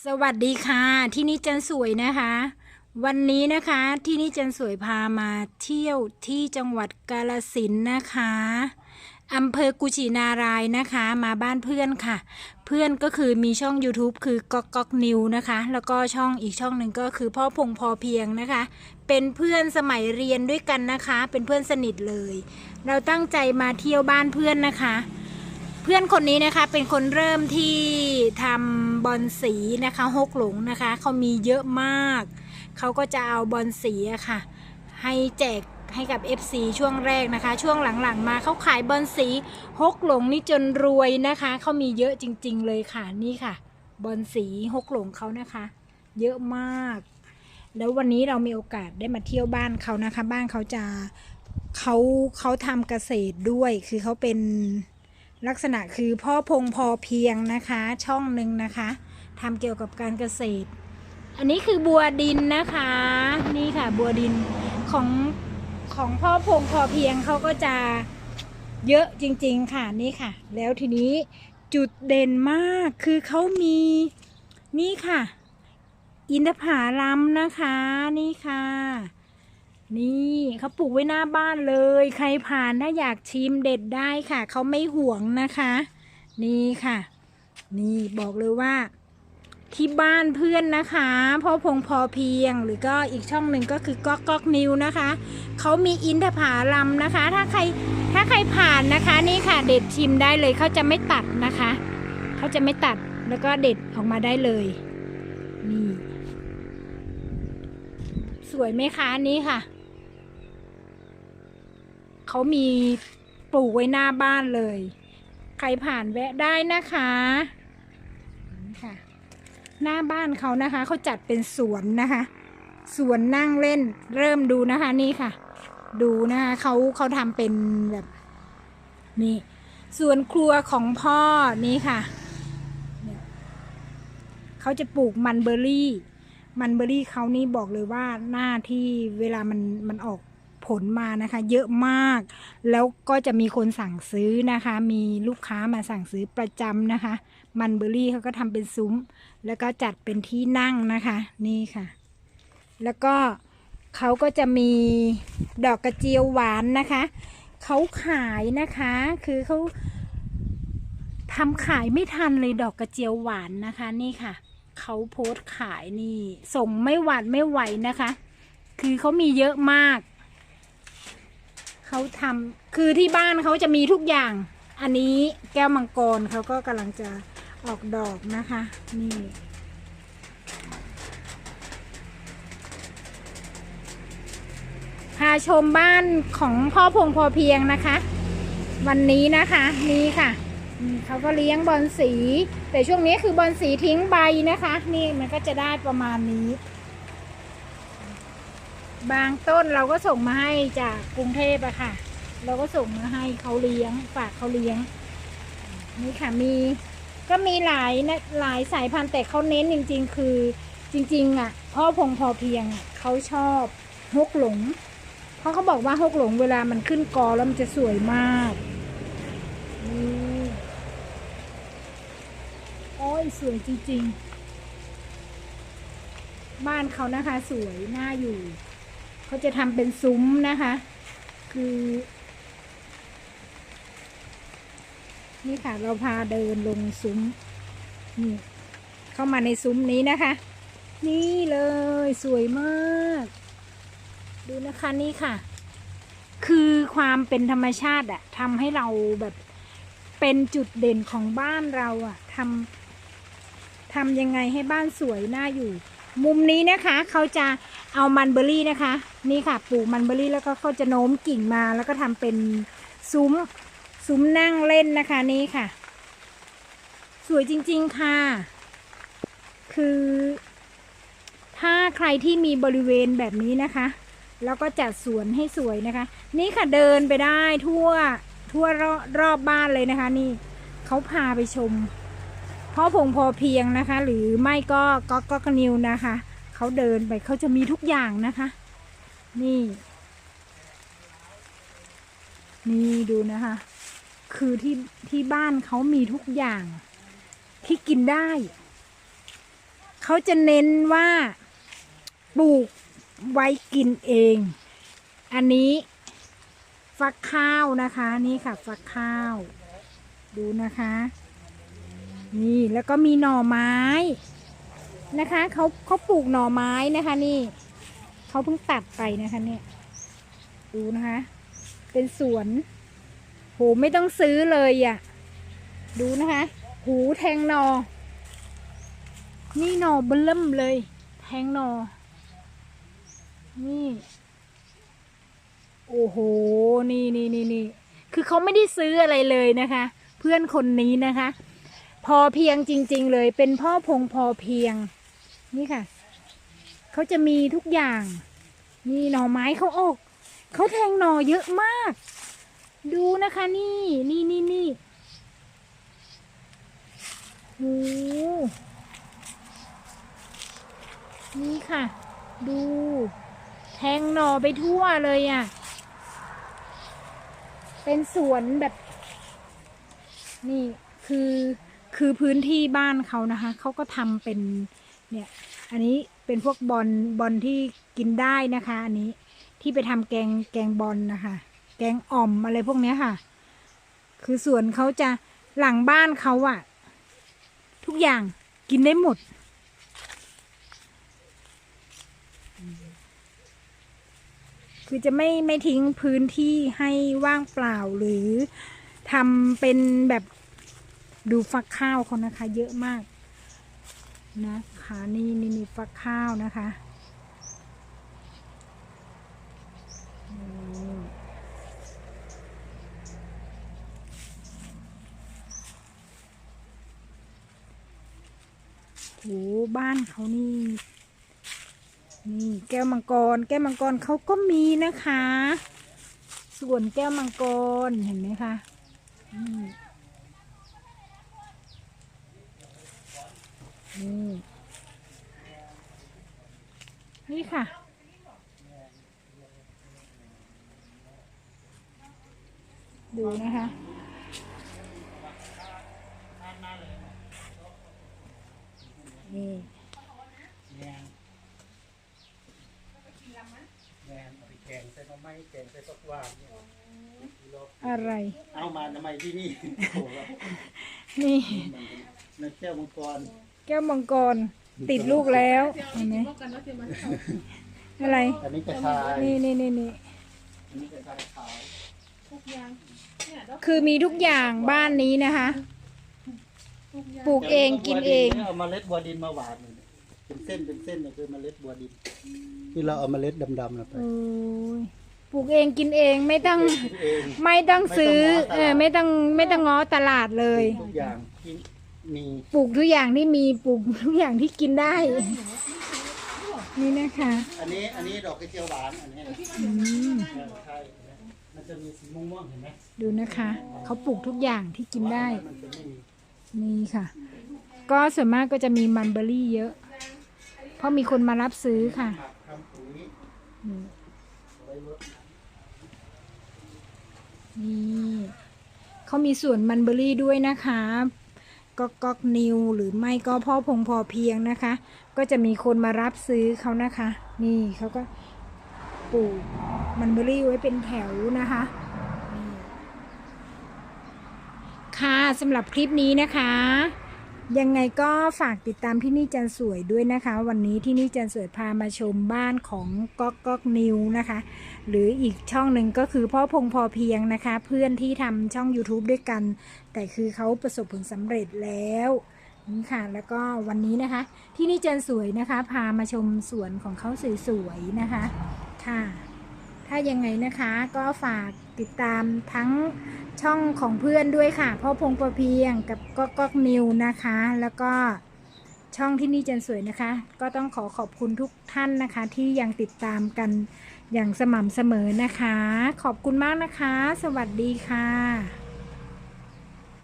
สวัสดีค่ะ ที่นี่จันสวยนะคะ วันนี้นะคะที่นี่จันสวยพามาเที่ยวที่จังหวัดกาลสินนะคะอำเภอกุชินารายนะคะ มาบ้านเพื่อนค่ะ เพื่อนก็คือมีช่อง YouTube คือก๊อกก๊อกนิวนะคะ แล้วก็ช่องอีกช่องหนึ่งก็คือพ่อพงพอเพียงนะคะ เป็นเพื่อนสมัยเรียนด้วยกันนะคะ เป็นเพื่อนสนิทเลย เราตั้งใจมาเที่ยวบ้านเพื่อนนะคะ เพื่อนคนนี้นะคะเป็นคนเริ่มที่ทำบอลสีนะคะฮกหลงนะคะเขามีเยอะมาก เขาก็จะเอาบอลสีอะค่ะ ให้แจกให้กับ FC ช่วงแรกนะคะ ช่วงหลังๆ มาเขาขายบอลสีฮกหลงนี่จนรวยนะคะเขามีเยอะจริง ๆ เลยค่ะนี่ค่ะ บอลสีฮกหลงเขานะคะ เยอะมาก แล้ววันนี้เรามีโอกาสได้มาเที่ยวบ้านเขานะคะ บ้านเขาจะเขาเขาทำเกษตรด้วยคือเขาเป็น ลักษณะคือพ่อพงพอเพียงนะคะ ช่องหนึ่งนะคะทำเกี่ยวกับการเกษตร อันนี้คือบัวดินนะคะ นี่ค่ะบัวดินของของพ่อพงพอเพียงเขาก็จะเยอะจริง ๆ ค่ะนี่ค่ะ แล้วทีนี้จุดเด่นมากคือเขามีนี่ค่ะ อินทผลัมนะคะนี่ค่ะ นี่เขาปลูกไว้หน้าบ้านเลย ใครผ่านถ้าอยากชิมเด็ดได้ค่ะ เขาไม่ห่วงนะคะ นี่ค่ะ นี่บอกเลยว่า ที่บ้านเพื่อนนะคะพ่อพงพอเพียง หรือก็อีกช่องหนึ่งก็คือก๊อกก๊อกนิวนะคะเขามีอินทผาลัมนะคะ ถ้าใครถ้าใครผ่านนะคะ นี่ค่ะ เด็ดชิมได้เลยเขาจะไม่ตัดนะคะเขาจะไม่ตัดแล้วก็เด็ดออกมาได้เลยนี่สวยไหมคะนี่ค่ะ เขามีปลูกไว้หน้าบ้านเลย ใครผ่านแวะได้นะคะนี่ค่ะหน้าบ้านเขานะคะเขาจัดเป็นสวนนะคะสวนนั่งเล่นเริ่มดูนะคะนี่ค่ะ ดูนะคะเขาเขาทำเป็นแบบนี่ส่วนครัวของพ่อนี่ค่ะเขาจะปลูกมันเบอร์รี่ มันเบอร์รี่เขานี่บอกเลยว่าหน้าที่เวลามันมันออก ผลมานะคะ เยอะมาก แล้วก็จะมีคนสั่งซื้อนะคะ มีลูกค้ามาสั่งซื้อประจำนะคะ มันเบอร์รี่เขาก็ทำเป็นซุ้ม แล้วก็จัดเป็นที่นั่งนะคะ นี่ค่ะ แล้วก็เขาก็จะมีดอกกระเจียวหวานนะคะเขาขายนะคะ คือเขาทำขายไม่ทันเลยดอกกระเจียวหวานนะคะ นี่ค่ะเขาโพสต์ขายนี่ ส่งไม่หวาดไม่ไหวนะคะ คือเขามีเยอะมาก เขาทำคือที่บ้านเขาจะมีทุกอย่าง อันนี้แก้วมังกรเขาก็กำลังจะออกดอกนะคะ นี่พาชมบ้านของพ่อพงพอเพียงนะคะ วันนี้นะคะนี่ค่ะเขาก็เลี้ยงบอลสี แต่ช่วงนี้คือบอลสีทิ้งใบนะคะ นี่มันก็จะได้ประมาณนี้ บางต้นเราก็ส่งมาให้จากกรุงเทพอะค่ะ เราก็ส่งมาให้เขาเลี้ยง ฝากเขาเลี้ยง นี่ค่ะมีก็มีหลายนะหลายสายพันธุ์แต่เขาเน้นจริง ๆ คือจริง ๆอะพ่อพงพอเพียงอะเขาชอบฮกหลง เพราะเขาบอกว่าฮกหลงเวลามันขึ้นกอแล้วมันจะสวยมากนี่โอ้ยสวยจริง ๆ บ้านเขานะคะสวยน่าอยู่ เขาจะทำเป็นซุ้มนะคะ คือ นี่ค่ะเราพาเดินลงซุ้มนี่เข้ามาในซุ้มนี้นะคะ นี่เลยสวยมาก ดูนะคะนี่ค่ะ คือความเป็นธรรมชาติอะทำให้เราแบบเป็นจุดเด่นของบ้านเราอะทำทำยังไงให้บ้านสวยน่าอยู่ มุมนี้นะคะเขาจะเอามันเบอร์รี่นะคะ นี่ค่ะปลูกมันเบอร์รี่แล้วก็เขาจะโน้มกิ่งมาแล้วก็ทำเป็นซุ้มซุ้มนั่งเล่นนะคะนี่ค่ะ สวยจริง ๆ ค่ะ คือ ถ้าใครที่มีบริเวณแบบนี้นะคะ แล้วก็จัดสวนให้สวยนะคะ นี่ค่ะเดินไปได้ทั่วทั่วรอรอบบ้านเลยนะคะ นี่เขาพาไปชม พ่อพงพอเพียงนะคะ หรือไม่ก็ก็ก็กนิวนะคะเขาเดินไปเขาจะมีทุกอย่างนะคะ นี่ นี่ดูนะคะ คือที่ที่บ้านเขามีทุกอย่างที่กินได้เขาจะเน้นว่าปลูกไว้กินเอง อันนี้ฟักข้าวนะคะ นี่ค่ะ ฟักข้าว ดูนะคะ นี่แล้วก็มีหน่อไม้นะคะเขาเขาปลูกหน่อไม้นะคะนี่เขาเพิ่งตัดไปนะคะเนี่ยดูนะคะ เป็นสวน โหไม่ต้องซื้อเลยอะ่ะ ดูนะคะ หูแทงหนอ นี่หนอเบิ่มเลย แทงหนอ นี่ โอ้โห นี่นี่นี่นี่ คือเขาไม่ได้ซื้ออะไรเลยนะคะ เพื่อนคนนี้นะคะ พอเพียงจริง ๆ เลย เป็นพ่อพงพอเพียง นี่ค่ะ เขาจะมีทุกอย่าง นี่หน่อไม้เขาออกเขาแทงหน่อเยอะมาก ดูนะคะนี่นี่นี่นี่โหนี่ค่ะ ดู แทงหน่อไปทั่วเลยอะ่ะ เป็นสวนแบบ นี่คือ คือพื้นที่บ้านเขานะคะ เขาก็ทำเป็นเนี่ย อันนี้เป็นพวกบอลบอลที่กินได้นะคะ อันนี้ที่ไปทำแกงแกงบอลนะคะ แกงอ่อมอะไรพวกเนี้ยค่ะ คือสวนเขาจะหลังบ้านเขาอะทุกอย่างกินได้หมด คือจะไม่ไม่ทิ้งพื้นที่ให้ว่างเปล่าหรือทำเป็นแบบ ดูฟักข้าวเขานะคะ เยอะมากนะคะนี่นี่นี่ฟักข้าวนะคะโหบ้านเขานี่นี่แก้วมังกร แก้วมังกรเขาก็มีนะคะ ส่วนแก้วมังกรเห็นไหมคะอืม นี่นี่ค่ะ ดูนะคะ นี่แมนแมนเอาไปแกงใส่ต้นไม้แกงใส่ตกว่าเนี่ยอะไร เอามาทำไมที่นี่โอ้โหนี่นั่นแก้วมังกร แก้วมังกร ติดลูกแล้วเห็นไหมอะไร อันนี้กระชายนี่นี่นี่นี่อันนี้กระชายขาวคือมีทุกอย่างบ้านนี้นะคะปลูกเองกินเอง เอาเมล็ดบัวดินมาหวานเนี่ยเป็นเส้นเป็นเส้นเนี่ยคือเมล็ดบัวดิน ที่เราเอาเมล็ดดำๆนะไป โอ้ยปลูกเองกินเองไม่ต้องกินเองไม่ต้องซื้อไม่ต้องง้อตลาดเออไม่ต้องไม่ต้องง้อตลาดเลย ทุกอย่างที่ มีปลูกทุกอย่างที่มีปลูกทุกอย่างที่กินได้ นี่นะคะอันนี้อันนี้ดอกกระเจียวหวานอันนี้อืมเออใช่มันจะมีสีม่วงๆเห็นไหมดูนะคะ เขาปลูกทุกอย่างที่กินได้ มันจะไม่มีนี่ค่ะ ก็ส่วนมากก็จะมีมันเบอร์รี่เยอะ เพราะมีคนมารับซื้อค่ะผักทำปุ๋ยนี่ไว้ลดนี่เขามีสวนมันเบอร์รี่ด้วยนะคะ ก็ก๊อกนิวหรือไม่ก็พ่อพงพอเพียงนะคะ ก็จะมีคนมารับซื้อเขานะคะ นี่เขาก็ปลูกมันเบอรี่ไว้เป็นแถวนะคะค่ะสำหรับคลิปนี้นะคะ ยังไงก็ฝากติดตามที่นี่จันสวยด้วยนะคะ วันนี้ที่นี่จันสวยพามาชมบ้านของก๊อกก๊อกนิวนะคะ หรืออีกช่องหนึ่งก็คือพ่อพงพอเพียงนะคะ เพื่อนที่ทำช่อง YouTube ด้วยกัน แต่คือเขาประสบผลสำเร็จแล้วนี่ค่ะแล้วก็วันนี้นะคะ ที่นี่จันสวยนะคะ พามาชมสวนของเขาสวยๆนะคะค่ะ ถ้ายังไงนะคะก็ฝากติดตามทั้ง ช่องของเพื่อนด้วยค่ะ พ่อพงประเพียงกับก็ก๊อกนิวนะคะ แล้วก็ช่องที่นี่จันสวยนะคะ ก็ต้องขอขอบคุณทุกท่านนะคะ ที่ยังติดตามกันอย่างสม่ำเสมอนะคะ ขอบคุณมากนะคะ สวัสดีค่ะ